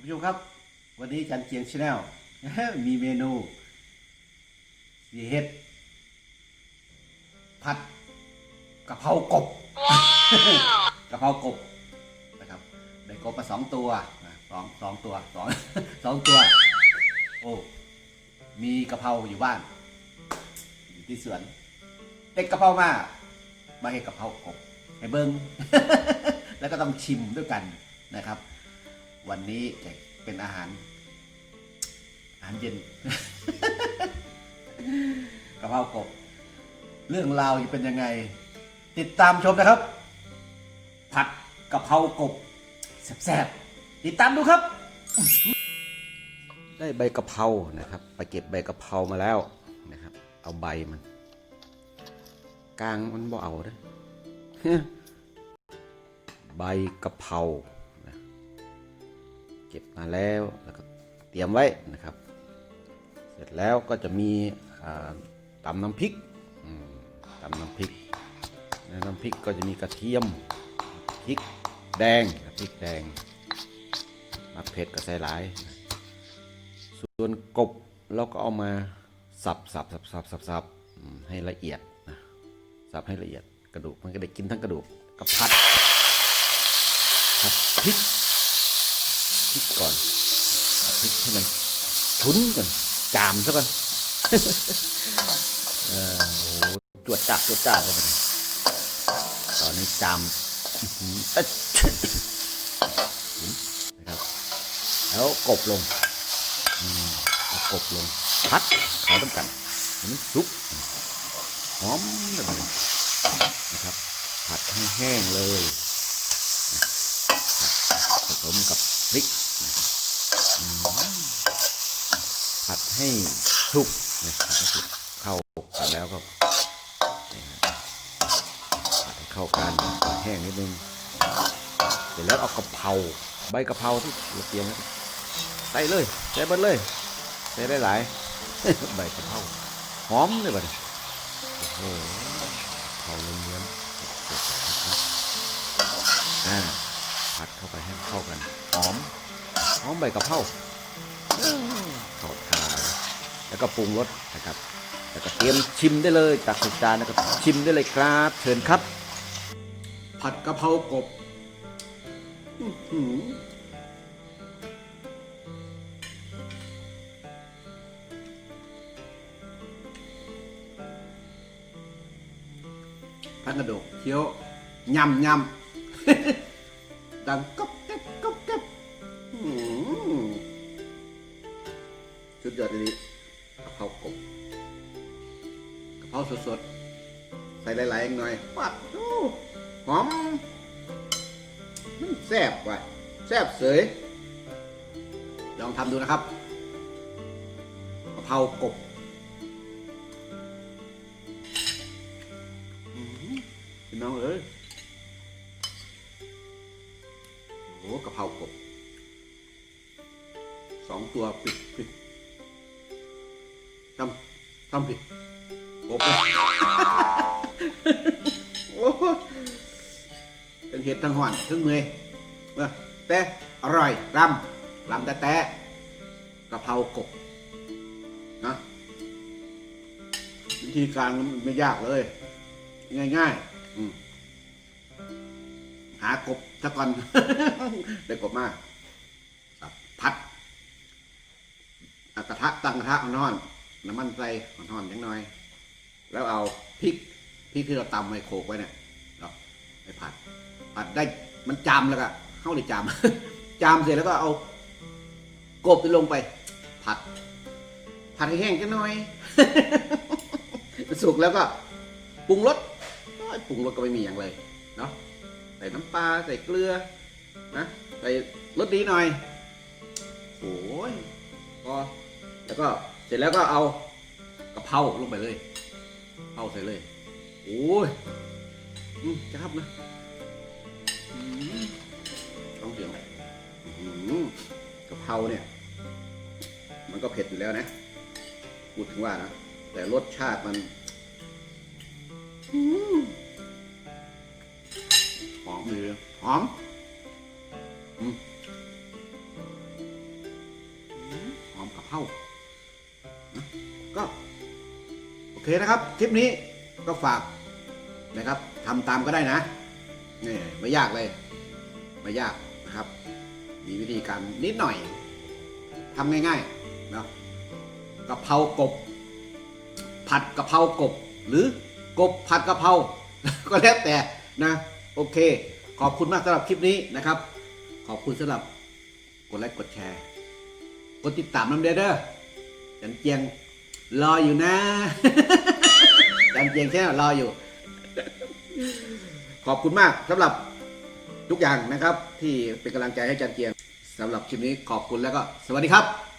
คุณผู้ชมครับ วันนี้จันเจียงชาแนลมีเมนูสีเห็ด ผัดกะเพรากบกะเพรากบนะครับได้กบมาสองตัวนะสองสองตัวสองสองตัว โอ้มีกะเพราอยู่บ้านอยู่ที่สวนเด็กกะเพรามามาเห็ดกะเพรากบให้เบิ้งแล้วก็ต้องชิมด้วยกันนะครับ วันนี้จะเป็นอาหาร อาหารเย็นกะเพรากบ เรื่องราวจะเป็นยังไง ติดตามชมนะครับ ผัดกะเพรากบแซ่บๆติดตามดูครับ ได้ใบกะเพรานะครับ ไปเก็บใบกะเพรามาแล้วนะครับ เอาใบมันกลางมันบ่เอาเด้อใบกะเพรา เก็บมาแล้วแล้วก็เตรียมไว้นะครับ เสร็จแล้วก็จะมีตำน้ำพริกตำน้ำพริกในน้ำพริกก็จะมีกระเทียมพริกแดงพริกแดงมักเผ็ดก็ใส่หลาย ส่วนกบเราก็เอามาสับสับสับสับสับสับให้ละเอียดนะสับให้ละเอียดกระดูกมันก็ได้กินทั้งกระดูกก็ผัดผัดพริก พริกก่อนผัดพริกให้มันชุนก่อนจามซะก่อนเออโอ้โหจวดจัดจวดจ้ากันไปเลยตอนนี้จามนะครับแล้วกบลงกบลงพัดเขาต้องกันให้มันสุกหอมแบบนี้นะครับ ผัดให้แห้งเลยผสมกับ พริกนะครับผัดให้สุกนะครับสุกเข้ากันแล้วก็ผัดให้เข้ากันแห้งนิดนึงเสร็จแล้วเอากะเพราใบกะเพราที่เราเตรียมไว้ใส่เลยใส่เบดเลยใส่ได้หลายใบกะเพราหอมเลยบัดโอ้โหเผาเลี้ยงอ่า ผัดเข้าไปให้เข้ากันหอมหอมใบกะเพราอื้อเข้าทานแล้วก็ปรุงรสนะครับ แล้วก็เตรียมชิมได้เลยตักใส่จานแล้วก็ชิมได้เลยครับ เชิญครับ ผัดกะเพรากบอื้อหือพันกระดกเคี้ยวยำยำ ดังก๊อบแก๊บก๊อบแก๊บสุดยอดเลยกะเพรากบกะเพราสดๆ ใส่หลายๆหน่อย ปัดดูหอมมันแซ่บว่ะแซ่บเสย ลองทำดูนะครับกะเพรากบอือหือพี่น้องเอ้ย ตัวปิดปิดทำทำผิดโอ้โหเป็นเห็ดทั้งหอนทั้งเมอยเออแต่อร่อยรำรำแต่แต่กะเพรากบนะวิธีการมันไม่ยากเลย ง่ายๆอืมหากบซะก่อนได้กบมาครับพัด กระทะตั้งกระทะนอนน้ำมันใส่เอานอนยังน้อย แล้วเอาพริกพริกที่เราตำไว้โขลกไว้เนี่ยเราไปผัด ผัดได้มันจามแล้วก็เข้าเลยจาม จามเสร็จแล้วก็เอากบลงไป ผัด ผัดให้แห้งกันหน่อยสุกแล้วก็ปรุงรสปรุงรสก็ไม่มีอย่างเลยเนาะใส่น้ำปลาใส่เกลือนะใส่รสดีหน่อยโอ้ยพอ แล้วก็เสร็จแล้วก็เอากะเพราลงไปเลยเพราใส่เลย โอ้ยอืมจะครับนะอืมต้องเสียงอืมกะเพราเนี่ย มันก็เผ็ดอยู่แล้วนะพูดถึงว่านะแต่รสชาติมันหอืมหอมหอมอืมเพรา นะครับคลิปนี้ก็ฝากนะครับทำตามก็ได้นะนี่ไม่ยากเลย ไม่ยากนะครับ มีวิธีการนิดหน่อยทำง่ายๆเนาะกะเพรากบ ผัดกะเพรากบ หรือกบผัดกะเพราก็แล้วแต่นะโอเค ขอบคุณมากสำหรับคลิปนี้นะครับ ขอบคุณสำหรับกดไลค์กดแชร์ กดติดตามน้ำเด้อเด้อจันเจียง รออยู่นะจันเจียงแค่รออยู่ ขอบคุณมากสำหรับทุกอย่างนะครับ ที่เป็นกำลังใจให้จันเจียงสำหรับคลิปนี้ขอบคุณแล้วก็ สวัสดีครับ